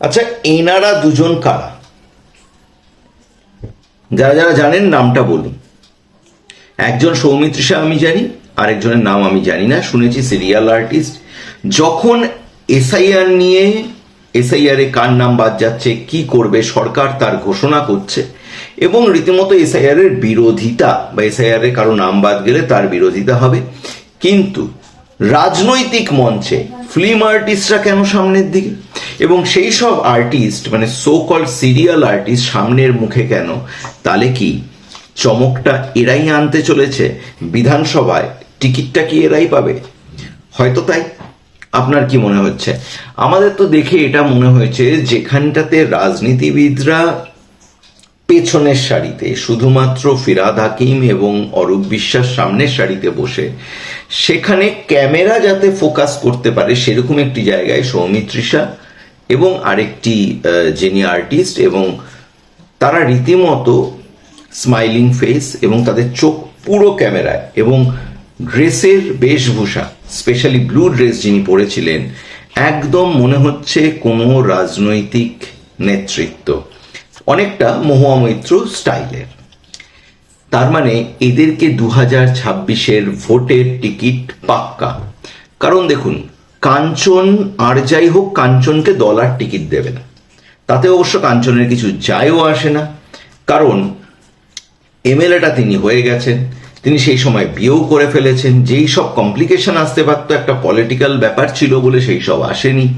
আচ্ছা এনারা দুজন কারা? যারা যারা জানেন, নামটা বলুন। একজন সৌমিত্রিষা আমি জানি, আরেকজনের নাম আমি জানি না, শুনেছি সিরিয়াল আর্টিস্ট যখন এসআইআর নিয়ে এসআইআর এ কার নাম বাদ যাচ্ছে, কি করবে, সরকার তার ঘোষণা করছে, এবং রীতিমতো এসআইআর এর বিরোধিতা, বা এসআইআর এর কারও নাম বাদ গেলে তার বিরোধিতা হবে। কিন্তু রাজনৈতিক মঞ্চে ফিল্ম আর্টিস্টরা কেন সামনের দিকে? এবং সেই সব আর্টিস্ট মানে সো কল সিরিয়াল আর্টিস্ট সামনের মুখে কেন? তাহলে কি চমকটা এরাই আনতে চলেছে? বিধানসভায় টিকিটটা কি এরাই পাবে? হয়তো তাই। আপনার কি মনে হচ্ছে? আমাদের তো দেখে এটা মনে হয়েছে যেখানটাতে রাজনীতিবিদরা পেছনের সারিতে, শুধুমাত্র ফিরাদ হাকিম এবং অরূপ বিশ্বাস সামনের সারিতে বসে, সেখানে ক্যামেরা যাতে ফোকাস করতে পারে সেরকম একটি জায়গায় সৌমিত্রিষা এবং আরেকটি যিনি আর্টিস্ট এবং তারা রীতিমতো স্মাইলিং ফেস এবং তাদের চোখ পুরো ক্যামেরায় এবং ড্রেসের বেশভূষা, স্পেশালি ব্লু ড্রেস যিনি পরেছিলেন, একদম মনে হচ্ছে কোনো রাজনৈতিক নেতৃত্ব। অনেকটা মহুয়া মৈত্র স্টাইলের। তার মানে এদেরকে দু হাজার ছাব্বিশের ভোটের টিকিট পাক্কা। কারণ দেখুন কাঞ্চন আর যাই হোক, কাঞ্চনকে দলার টিকিট দেবে না। তাতে অবশ্য কাঞ্চনের কিছু যায়ও আসে না। কারণ এমএলএটা তিনি হয়ে গেছেন, তিনি সেই সময় বিয়েও করে ফেলেছেন, যেই সব কমপ্লিকেশন আসতে পারতো, একটা পলিটিক্যাল ব্যাপার ছিল বলে সেই সব আসেনি।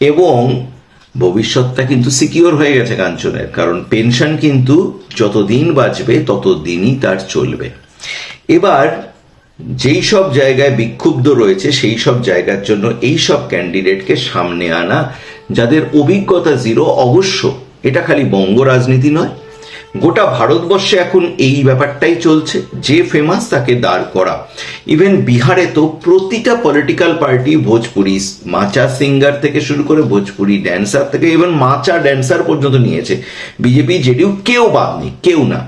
এবং ভবিষ্যৎটা কিন্তু সিকিওর হয়ে গেছে কাঞ্চনের, কারণ পেনশন কিন্তু যতদিন বাঁচবে, ততদিনই তার চলবে। এবার যেই সব জায়গায় বিক্ষুব্ধ রয়েছে, সেই সব জায়গার জন্য এই সব ক্যান্ডিডেটকে সামনে আনা, যাদের অভিজ্ঞতা জিরো অবশ্য, এটা খালি বঙ্গ রাজনীতি নয়, গোটা ভারতবর্ষে এখন এই ব্যাপারটাই চলছে, যে ফেমাস তাকে দাঁড় করা। ইভেন বিহারে তো প্রতিটা পলিটিক্যাল পার্টি ভোজপুরি মাচা সিঙ্গার থেকে শুরু করে ভোজপুরি ড্যান্সার থেকে ইভেন মাচা ড্যান্সার পর্যন্ত নিয়েছে। বিজেপি জেডিউ কেউ বাদ নেই, কেউ না।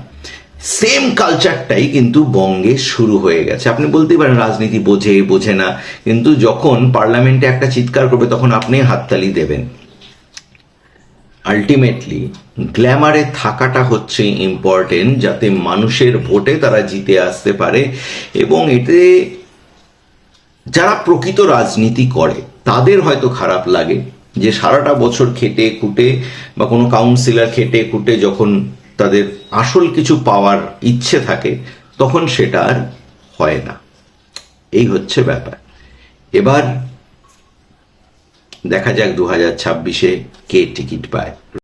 সেম কালচারটাই কিন্তু বঙ্গে শুরু হয়ে গেছে। আপনি বলতেই পারেন, রাজনীতি বোঝে বোঝে না। কিন্তু যখন পার্লামেন্টে একটা চিৎকার করবে, তখন আপনি হাততালি দেবেন। আলটিমেটলি গ্ল্যামারে থাকাটা হচ্ছে ইম্পর্টেন্ট যাতে মানুষের ভোটে তারা জিতে আসতে পারে। এবং এতে যারা প্রকৃত রাজনীতি করে, তাদের হয়তো খারাপ লাগে। যে সারাটা বছর খেটে খুটে বা কোনো কাউন্সিলর খেটে খুটে যখন তাদের আসল কিছু পাওয়ার ইচ্ছে থাকে, তখন সেটা আর হয় না। এই হচ্ছে ব্যাপার। এবার দেখা যাক দু হাজার ছাব্বিশে কে টিকিট পায়।